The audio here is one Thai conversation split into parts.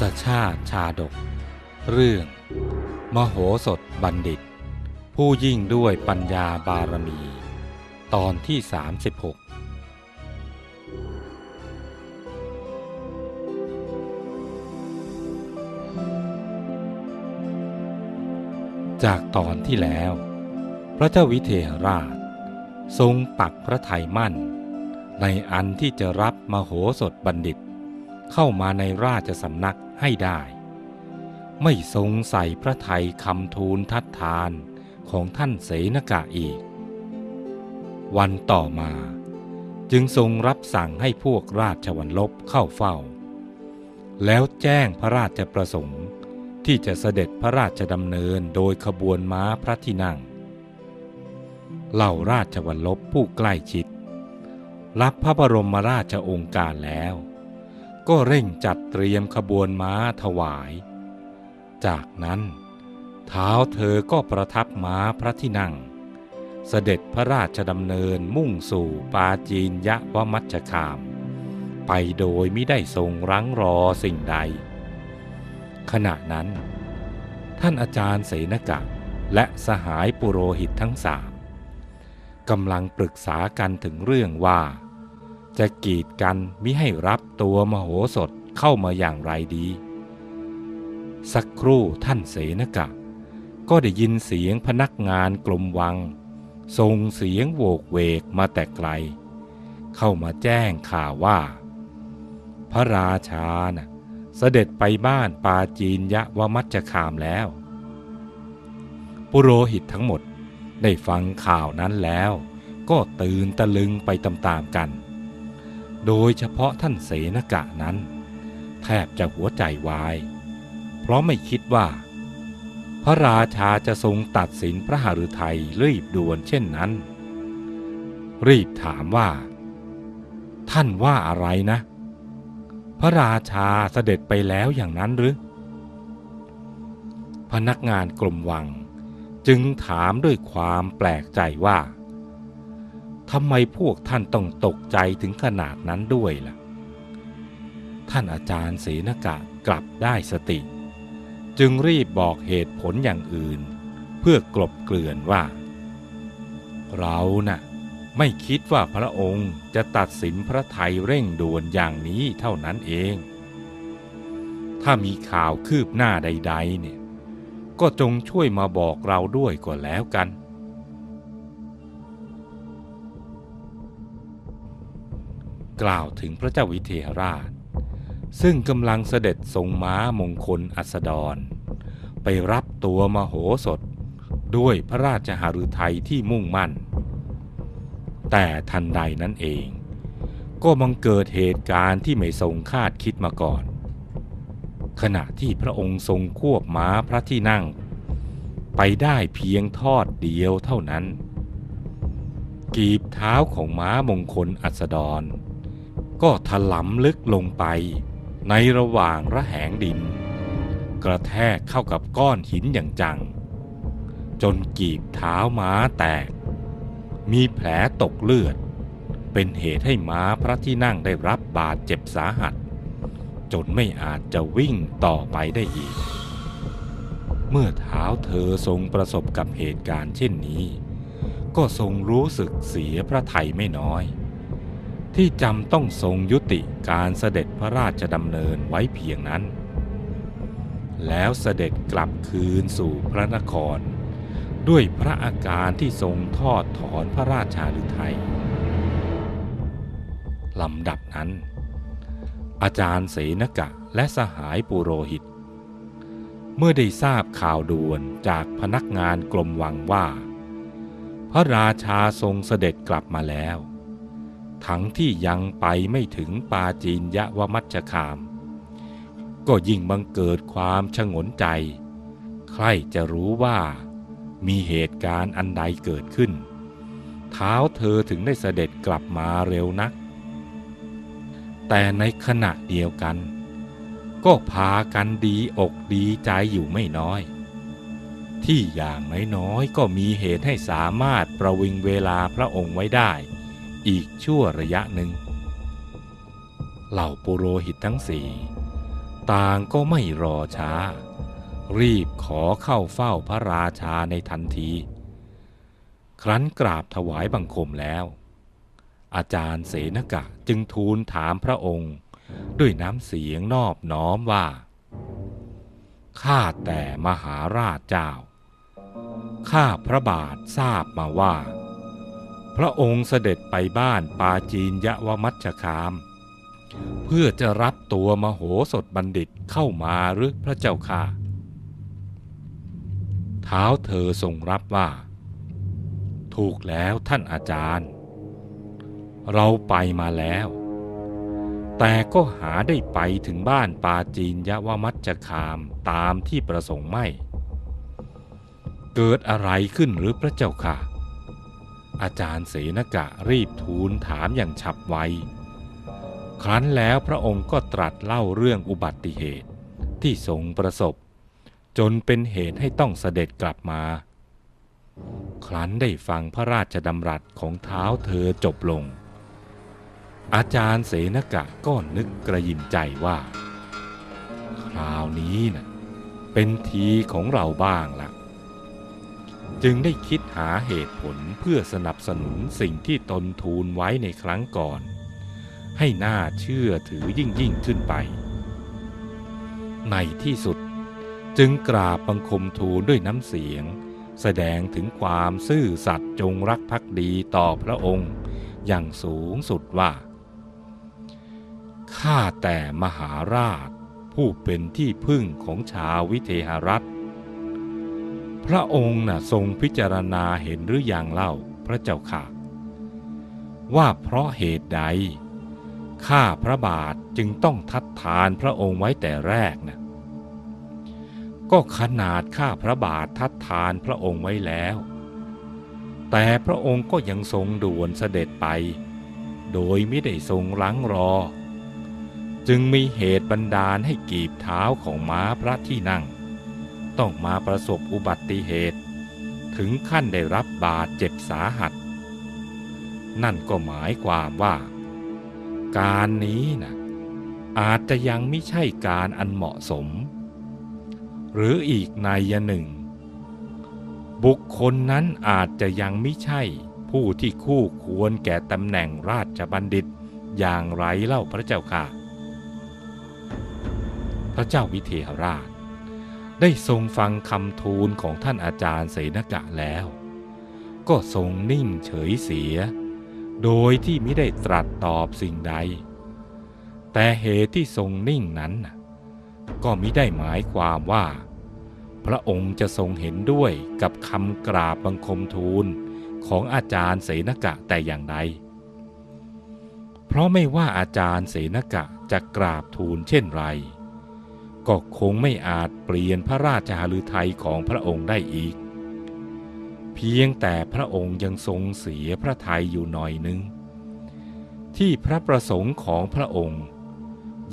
สชาติชาดก เรื่อง มโหสถบัณฑิต ผู้ยิ่งด้วยปัญญาบารมี ตอนที่ 36 จากตอนที่แล้ว พระเจ้าวิเทหราช ทรงปักพระทัยมั่น ในอันที่จะรับมโหสถบัณฑิตเข้ามาในราชสำนัก ให้ได้ ไม่ทรงใส่พระไทยคำทูลทัดทานของท่านเสนกะอีก วันต่อมาจึงทรงรับสั่งให้พวกราชวัลลบเข้าเฝ้า แล้วแจ้งพระราชประสงค์ที่จะเสด็จพระราชดำเนินโดยขบวนม้าพระที่นั่ง เหล่าราชวัลลบผู้ใกล้ชิด รับพระบรมราชองค์การแล้ว ก็เร่งจัดเตรียมขบวนม้าถวาย จากนั้นเท้าเธอก็ประทับม้าพระที่นั่ง เสด็จพระราชดำเนินมุ่งสู่ปาจีนยะวมัชคาม ไปโดยไม่ได้ทรงรั้งรอสิ่งใด ขณะนั้น ท่านอาจารย์เสนกะและสหายปุโรหิตทั้งสามกำลังปรึกษากันถึงเรื่องว่า จะกีดกันมิให้รับตัวมโหสถเข้ามาอย่างไรดี สักครู่ท่านเสนกะ ก็ได้ยินเสียงพนักงานกลมวังส่งเสียงโวกเวกมาแต่ไกล เข้ามาแจ้งข่าวว่า พระราชาน่ะเสด็จไปบ้านปาจีนยะวมัชฌคามแล้ว ปุโรหิตทั้งหมดได้ฟังข่าวนั้นแล้ว ก็ตื่นตะลึงไปตามๆกัน โดยเฉพาะท่านเสนกะนั้น แทบจะหัวใจวาย เพราะไม่คิดว่า พระราชาจะทรงตัดสินพระหฤทัยรีบด่วนเช่นนั้น รีบถามว่า ท่านว่าอะไรนะ พระราชาเสด็จไปแล้วอย่างนั้นหรือ พนักงานกลมวังจึงถามด้วยความแปลกใจว่า ทำไมพวกท่านต้องตกใจถึงขนาดนั้นด้วยล่ะ ท่านอาจารย์เสนกะกลับได้สติ จึงรีบบอกเหตุผลอย่างอื่น เพื่อกลบเกลื่อนว่า เราน่ะไม่คิดว่าพระองค์จะตัดสินพระไทยเร่งด่วนอย่างนี้เท่านั้นเอง ถ้ามีข่าวคืบหน้าใด ๆ เนี่ย ก็จงช่วยมาบอกเราด้วยก็แล้วกัน กล่าวถึงพระเจ้าวิเทหราช ซึ่งกำลังเสด็จทรงม้ามงคลอัสดร ไปรับตัวมโหสถ ด้วยพระราชหฤทัยที่มุ่งมั่น แต่ทันใดนั้นเอง ก็บังเกิดเหตุการณ์ที่ไม่ทรงคาดคิดมาก่อน ขณะที่พระองค์ทรงควบม้าพระที่นั่ง ไปได้เพียงทอดเดียวเท่านั้นกีบเท้าของม้ามงคลอัสดร ก็ถลำลึกลงไป ในระหว่างระแหงดิน กระแทกเข้ากับก้อนหินอย่างจัง จนกีบเท้าม้าแตก มีแผลตกเลือด เป็นเหตุให้ม้าพระที่นั่งได้รับบาดเจ็บสาหัส จนไม่อาจจะวิ่งต่อไปได้อีก เมื่อเท้าเธอทรงประสบกับเหตุการณ์เช่นนี้ ก็ทรงรู้สึกเสียพระไทยไม่น้อย ที่จำต้องทรงยุติการเสด็จพระราชดำเนินไว้เพียงนั้น แล้วเสด็จกลับคืนสู่พระนคร ด้วยพระอาการที่ทรงทอดถอนพระราชาฤทัยลำดับนั้น อาจารย์เสนกะและสหายปุโรหิต เมื่อได้ทราบข่าวด่วนจากพนักงานกรมวังว่า พระราชาทรงเสด็จกลับมาแล้ว ทั้งที่ยังไปไม่ถึงปาจีนยะวมัชฌคาม ก็ยิ่งบังเกิดความชงนใจ ใครจะรู้ว่ามีเหตุการณ์อันใดเกิดขึ้น เท้าเธอถึงได้เสด็จกลับมาเร็วนัก แต่ในขณะเดียวกัน ก็พากันดีอกดีใจอยู่ไม่น้อย ที่อย่างน้อยๆก็มีเหตุให้สามารถประวิงเวลาพระองค์ไว้ได้ อีกชั่วระยะหนึ่ง เหล่าปุโรหิตทั้งสี่ต่างก็ไม่รอช้า รีบขอเข้าเฝ้าพระราชาในทันที ครั้นกราบถวายบังคมแล้ว อาจารย์เสนกะจึงทูลถามพระองค์ ด้วยน้ำเสียงนอบน้อมว่าข้าแต่มหาราชเจ้า ข้าพระบาททราบมาว่า พระองค์เสด็จไปบ้านปาจีนยะวมัชคาม เพื่อจะรับตัวมโหสถบัณฑิตเข้ามาหรือพระเจ้าค่ะ เท้าเธอทรงรับว่า ถูกแล้วท่านอาจารย์ เราไปมาแล้ว แต่ก็หาได้ไปถึงบ้านปาจีนยะวมัชคามตามที่ประสงค์ไม่ เกิดอะไรขึ้นหรือพระเจ้าค่ะ อาจารย์เสนกะรีบทูลถามอย่างฉับไว ครั้นแล้วพระองค์ก็ตรัสเล่าเรื่องอุบัติเหตุที่ทรงประสบ จนเป็นเหตุให้ต้องเสด็จกลับมา ครั้นได้ฟังพระราชดำรัสของเท้าเธอจบลง อาจารย์เสนกะก็นึกกระยิมใจว่า คราวนี้นะ่ะเป็นทีของเราบ้างละ่ะ จึงได้คิดหาเหตุผลเพื่อสนับสนุนสิ่งที่ตนทูลไว้ในครั้งก่อน ให้น่าเชื่อถือยิ่งยิ่งขึ้นไป ในที่สุดจึงกราบบังคมทูลด้วยน้ำเสียง แสดงถึงความซื่อสัตย์จงรักภักดีต่อพระองค์ อย่างสูงสุดว่า ข้าแต่มหาราชผู้เป็นที่พึ่งของชาววิเทหรัฐ พระองค์น่ะทรงพิจารณาเห็นหรืออยังเล่าพระเจ้าค่ะ ว่าเพราะเหตุใด ข้าพระบาทจึงต้องทัดทานพระองค์ไว้แต่แรกนะก็ขนาดข้าพระบาททัดทานพระองค์ไว้แล้ว แต่พระองค์ก็ยังทรงด่วนเสด็จไป โดยไม่ได้ทรงลังรอ จึงมีเหตุบันดาลให้กีบเท้าของม้าพระที่นั่ง ต้องมาประสบอุบัติเหตุ ถึงขั้นได้รับบาดเจ็บสาหัส นั่นก็หมายความว่า การนี้นะอาจจะยังไม่ใช่การอันเหมาะสม หรืออีกนัยหนึ่ง บุคคลนั้นอาจจะยังไม่ใช่ผู้ที่คู่ควรแก่ตำแหน่งราชบัณฑิตอย่างไรเล่าพระเจ้าค่ะ พระเจ้าวิเทหราช ได้ทรงฟังคำทูลของท่านอาจารย์เสนกะแล้ว ก็ทรงนิ่งเฉยเสีย โดยที่ไม่ได้ตรัสตอบสิ่งใด แต่เหตุที่ทรงนิ่งนั้น ก็มิได้หมายความว่า พระองค์จะทรงเห็นด้วยกับคำกราบบังคมทูลของอาจารย์เสนกะแต่อย่างใด เพราะไม่ว่าอาจารย์เสนกะจะกราบทูลเช่นไร ก็คงไม่อาจเปลี่ยนพระราชาฤทัยของพระองค์ได้อีก เพียงแต่พระองค์ยังทรงเสียพระทัยอยู่หน่อยนึง ที่พระประสงค์ของพระองค์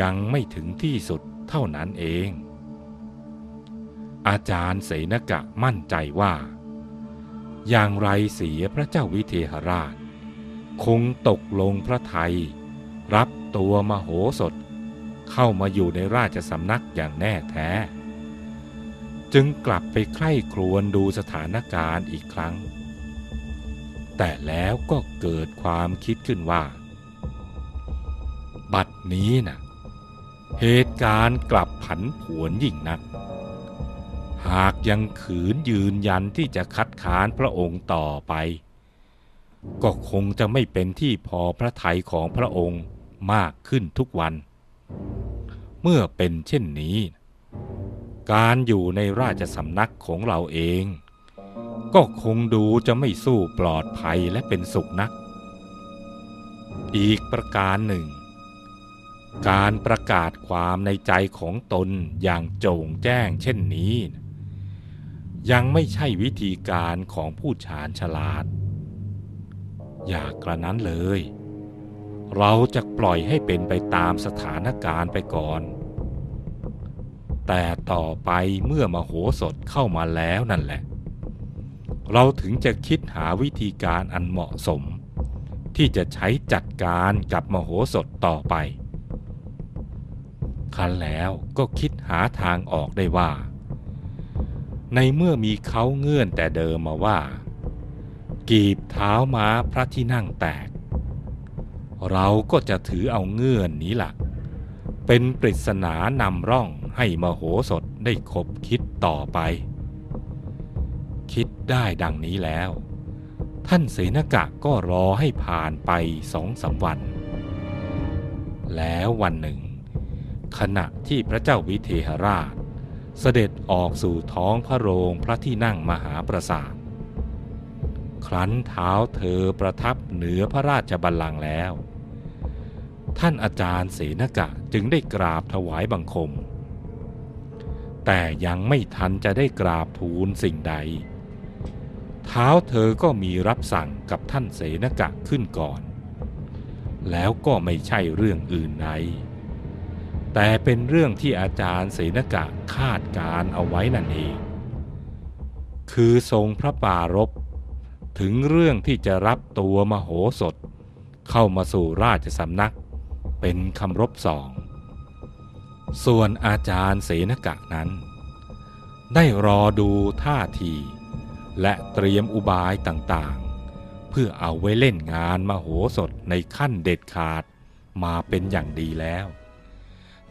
ยังไม่ถึงที่สุดเท่านั้นเอง อาจารย์เสนกะมั่นใจว่า อย่างไรเสียพระเจ้าวิเทหราช คงตกลงพระไทย รับตัวมโหสถ เข้ามาอยู่ในราชสำนักอย่างแน่แท้ จึงกลับไปใคร่ครวญดูสถานการณ์อีกครั้ง แต่แล้วก็เกิดความคิดขึ้นว่า บัดนี้นะ่ะเหตุการณ์กลับผันผวนยิ่งนัก หากยังขืนยืนยันที่จะคัดค้านพระองค์ต่อไปก็คงจะไม่เป็นที่พอพระทัยของพระองค์มากขึ้นทุกวัน เมื่อเป็นเช่นนี้ การอยู่ในราชสำนักของเราเอง ก็คงดูจะไม่สู้ปลอดภัยและเป็นสุขนัก อีกประการหนึ่ง การประกาศความในใจของตนอย่างโจ่งแจ้งเช่นนี้ ยังไม่ใช่วิธีการของผู้ชาญฉลาด อย่ากระนั้นเลย เราจะปล่อยให้เป็นไปตามสถานการณ์ไปก่อน แต่ต่อไปเมื่อมโหสถเข้ามาแล้วนั่นแหละ เราถึงจะคิดหาวิธีการอันเหมาะสม ที่จะใช้จัดการกับมโหสถต่อไปคันแล้วก็คิดหาทางออกได้ว่า ในเมื่อมีเขาเงื่อนแต่เดิมมาว่า กีบเท้าม้าพระที่นั่งแตก เราก็จะถือเอาเงื่อนนี้ละ่ะ เป็นปริศนานำร่องให้มโหสถได้คบคิดต่อไป คิดได้ดังนี้แล้ว ท่านเสนกะก็รอให้ผ่านไปสองสามวัน แล้ววันหนึ่ง ขณะที่พระเจ้าวิเทหราช เสด็จออกสู่ท้องพระโรงพระที่นั่งมหาปราสาทครั้นเท้าเธอประทับเหนือพระราชบัลลังก์แล้ว ท่านอาจารย์เสนกะจึงได้กราบถวายบังคม แต่ยังไม่ทันจะได้กราบทูลสิ่งใด เท้าเธอก็มีรับสั่งกับท่านเสนกะขึ้นก่อน แล้วก็ไม่ใช่เรื่องอื่นใดแต่เป็นเรื่องที่อาจารย์เสนกะคาดการเอาไว้นั่นเอง คือทรงพระปรารภถึงเรื่องที่จะรับตัวมโหสถ เข้ามาสู่ราชสำนัก เป็นคำรบสอง ส่วนอาจารย์เสนกะนั้น ได้รอดูท่าที และเตรียมอุบายต่างๆ เพื่อเอาไว้เล่นงานมโหสถในขั้นเด็ดขาดมาเป็นอย่างดีแล้ว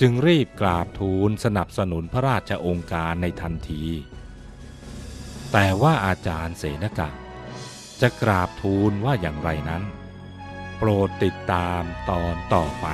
จึงรีบกราบทูลสนับสนุนพระราชองค์การในทันที แต่ว่าอาจารย์เสนกะจะกราบทูลว่าอย่างไรนั้น โปรดติดตามตอนต่อไป